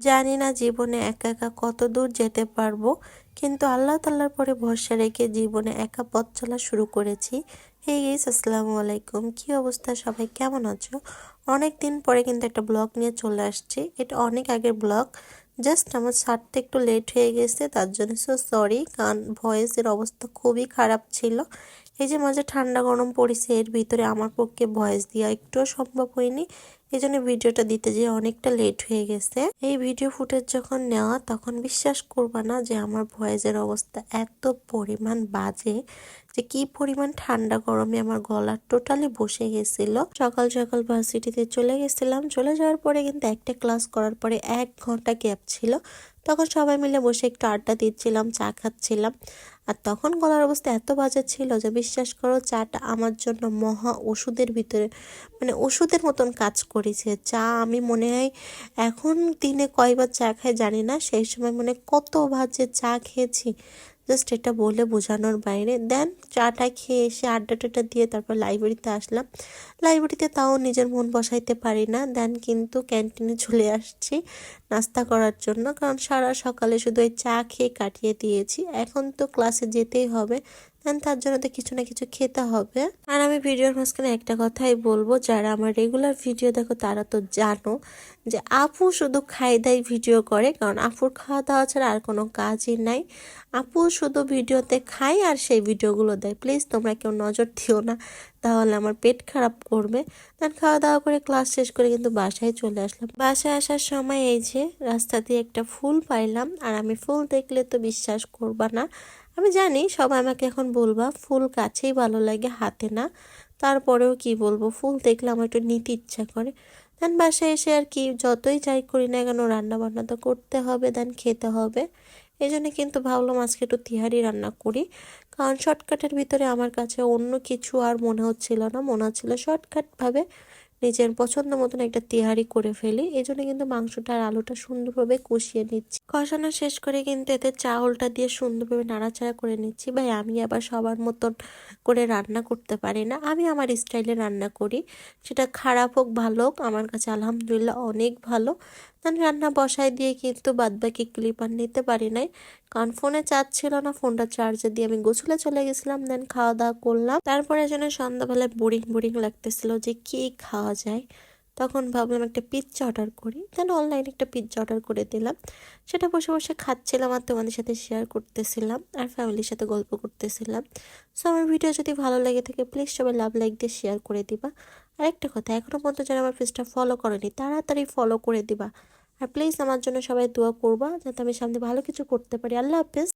জানি না জীবনে একা একা কত দূর যেতে পারব, কিন্তু আল্লাহ তাল্লার পরে ভরসা রেখে জীবনে একা পথ চলা শুরু করেছি। হে গেস আসসালামু আলাইকুম। কী অবস্থা? সবাই কেমন আছো? অনেক দিন পরে কিন্তু একটা ব্লগ নিয়ে চলে আসছি। এটা অনেক আগের ব্লগ। জাস্ট আমার ছাড়তে একটু লেট হয়ে গেছে, তার জন্য সো সরি কারণ ভয়েসের অবস্থা খুবই খারাপ ছিল। এই যে মাঝে ঠান্ডা গরম পড়েছে, এর ভিতরে আমার পক্ষে ভয়েস দেওয়া একটুও সম্ভব হয়নি। এই জন্য ভিডিওটা দিতে যেয়ে অনেকটা লেট হয়ে গেছে। এই ভিডিও ফুটেজ যখন নেওয়া, তখন বিশ্বাস করবা না যে আমার ভয়েসের অবস্থা এত পরিমাণ বাজে যে কি পরিমাণ ঠান্ডা গরমে আমার গলা টোটালি বসে গেছিল। সকাল সকাল ভার্সিটিতে চলে গেছিলাম। চলে যাওয়ার পরে কিন্তু একটা ক্লাস করার পরে এক ঘণ্টা গ্যাপ ছিল। তখন সবাই মিলে বসে একটু আড্ডা দিচ্ছিলাম, চা খাচ্ছিলাম। আর তখন গলার অবস্থা এত বাজে ছিল যে বিশ্বাস করো, চাটা আমার জন্য মহা ওষুধের ভিতরে মানে ওষুধের মতন কাজ করেছে। চা আমি মনে হয় এখন দিনে কয়বার চা খাই জানি না, সেই সময় মনে কত যে চা খেয়েছি। জাস্ট এটা বলে বোঝানোর বাইরে। দেন চাটা খেয়ে এসে আড্ডা টাড্ডা দিয়ে তারপর লাইব্রেরিতে আসলাম। লাইব্রেরিতে তাও নিজের মন বসাইতে পারি না। দেন কিন্তু ক্যান্টিনে চলে আসছি নাস্তা করার জন্য। কারণ সারা সকালে শুধু ওই চা খেয়ে কাটিয়ে দিয়েছি। এখন তো ক্লাসে যেতেই হবে। দেন তার জন্য তো কিছু না কিছু খেতে হবে। আর আমি ভিডিওর মাঝখানে একটা কথাই বলব। যারা আমার রেগুলার ভিডিও দেখো, তারা তো জানো যে আপু শুধু খাই দাই ভিডিও করে। কারণ আপুর খাওয়া দাওয়া ছাড়া আর কোনো কাজই নাই। আপু শুধু ভিডিওতে খাই আর সেই ভিডিওগুলো দেয়। প্লিজ তোমরা কেউ নজর দিও না, তাহলে আমার পেট খারাপ করবে। দেন খাওয়া দাওয়া করে ক্লাস শেষ করে কিন্তু বাসায় চলে আসলাম। বাসায় আসার সময় এই যে রাস্তা দিয়ে একটা ফুল পাইলাম, আর আমি ফুল দেখলে তো বিশ্বাস করবা না। আমি জানি সবাই আমাকে এখন বলবা, ফুল কাছেই ভালো লাগে, হাতে না। তারপরেও কি বলব, ফুল দেখলে আমার একটু নিতে ইচ্ছা করে। দেন বাসায় এসে আর কি যতই যাই করি না কেন রান্না বান্না তো করতে হবে, দেন খেতে হবে। এই জন্য কিন্তু ভাবলাম আজকে একটু তিহারি রান্না করি। কারণ শর্টকাটের ভিতরে আমার কাছে অন্য কিছু আর মনে হচ্ছিল না, মনে হচ্ছিল শর্টকাটভাবে নিজের পছন্দ মতন একটা তেহারি করে ফেলি। এই জন্য কিন্তু মাংসটা আর আলুটা সুন্দরভাবে কষিয়ে নিচ্ছি। কষানো শেষ করে কিন্তু এতে চাউলটা দিয়ে সুন্দরভাবে নাড়াচাড়া করে নিচ্ছি। ভাই, আমি আবার সবার মতন করে রান্না করতে পারি না। আমি আমার স্টাইলে রান্না করি। সেটা খারাপ হোক, ভালো হোক, আমার কাছে আলহামদুলিল্লাহ অনেক ভালো। দেন রান্না বসায় দিয়ে কিন্তু বাদবাকি ক্লিপ আর নিতে পারি নাই। কারণ ফোনে চার্জ ছিল না, ফোনটা চার্জে দিয়ে আমি গোছলে চলে গেছিলাম দেন খাওয়া দাওয়া করলাম। তারপরে যেন সন্ধ্যাবেলায় বোরিং বোরিং লাগতেছিল যে কি খাওয়া যায়। তখন ভাবলাম একটা পিৎজা অর্ডার করি। দেন অনলাইনে একটা পিৎজা অর্ডার করে দিলাম। সেটা বসে বসে খাচ্ছিলাম আর তোমাদের সাথে শেয়ার করতেছিলাম আর ফ্যামিলির সাথে গল্প করতেছিলাম। সো আমার ভিডিও যদি ভালো লেগে থাকে প্লিজ সবাই লাভ লাইক দিয়ে শেয়ার করে দিবা। আর একটা কথা এখনও পর্যন্ত যারা আমার পেজটা ফলো করেনি, তাড়াতাড়ি ফলো করে দিবা। আর প্লিজ আমার জন্য সবাই দোয়া করবা, যাতে আমি সামনে ভালো কিছু করতে পারি। আল্লাহ হাফেজ।